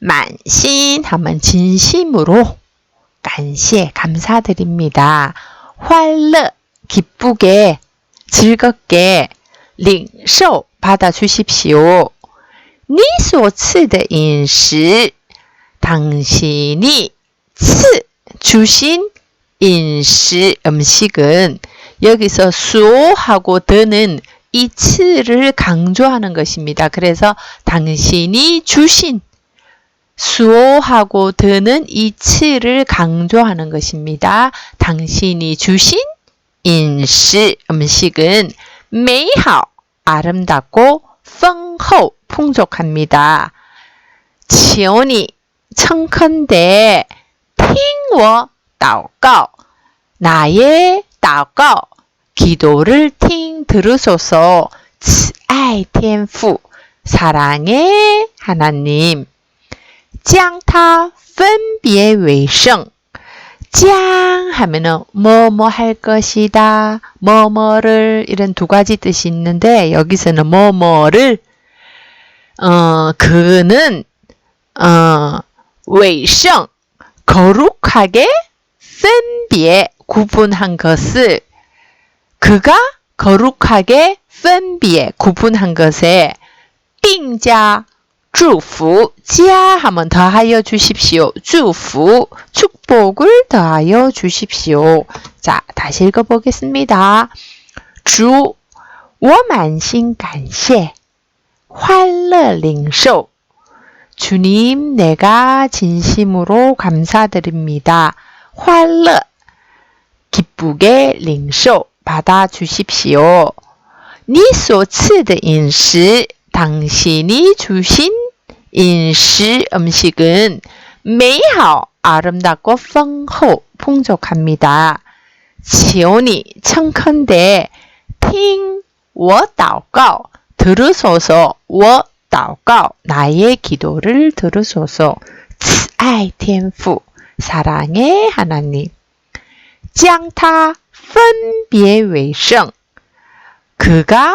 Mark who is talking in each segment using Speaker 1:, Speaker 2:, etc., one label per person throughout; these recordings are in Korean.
Speaker 1: 满心 하면 진심으로, 感谢, 감사드립니다. 欢乐, 기쁘게, 즐겁게, 领受, 받아주십시오. 你所赐的饮食, 당신이 赐 주신 인시 음식은 여기서 수하고 더는 이 츠를 강조하는 것입니다. 그래서 당신이 주신 수하고 더는 이 츠를 강조하는 것입니다. 당신이 주신 인시 음식은 메이하오 아름답고 펑호 풍족합니다. 지온이 청컨대 听我祷告 나의 祷告 기도를 팅 들으소서 爱天父 사랑의 하나님 将它分别为圣장 하면은 뭐뭐 할 것이다, 뭐뭐를 이런 두 가지 뜻이 있는데 여기서는 뭐뭐를 어 그는 어 외성 거룩하게 分别 구분한 것을 그가 거룩하게 分别 구분한 것에 并加 祝福 자 하면 더하여 주십시오. 祝福 축복을 더하여 주십시오. 자, 다시 읽어 보겠습니다. 주, 我满心感谢,欢乐领受 주님, 내가 진심으로 감사드립니다. 활러, 기쁘게 링쇼 받아 주십시오. 你所赐的饮食, 당신이 주신 인시 음식은 매하오 아름답고 펑호 풍족합니다. 지온이 청컨대 팅我祷告 들으소서 我 祷告 나의 기도를 들으소서. 慈爱天父 사랑의 하나님. 将他分别为圣 그가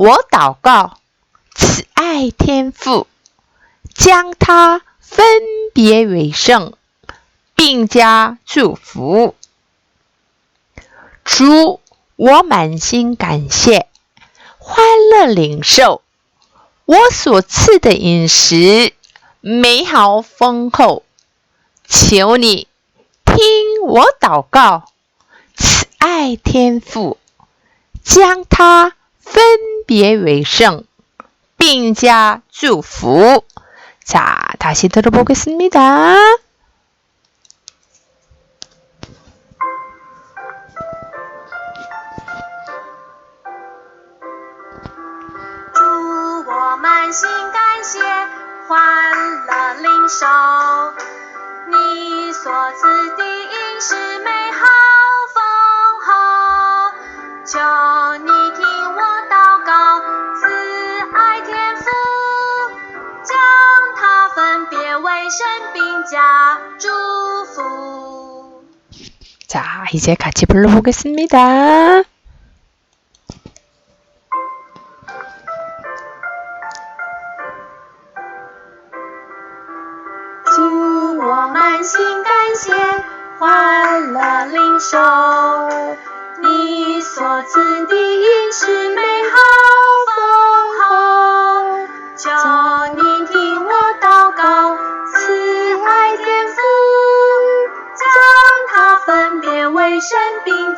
Speaker 1: 我祷告，慈爱天父，将它分别为圣，并加祝福。主，我满心感谢，欢乐领受。我所赐的饮食美好丰厚，求你听我祷告，慈爱天父，将它分别为圣，并加祝福。자다시들어보겠습니다
Speaker 2: 满心感谢，欢乐领受，你所赐的 爱天父，将它分别为圣，并 加祝福。
Speaker 1: 자, 이제 같이 불러보겠습니다.
Speaker 2: 祝我满心感谢，欢乐领受你所赐的应是美好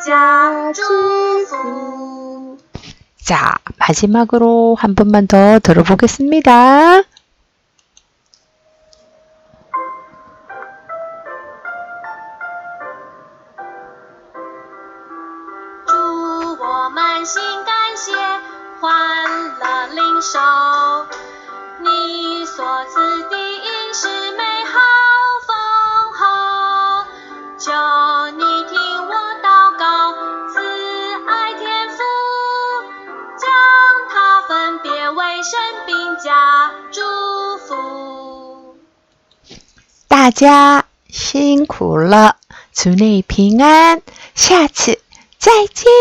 Speaker 2: 并加祝福。
Speaker 1: 자, 마지막으로 한 번만 더 들어보겠습니다.
Speaker 2: 주我满心感谢，欢乐领受你所赐的应是
Speaker 1: 大家辛苦了，祝你平安，下次再见。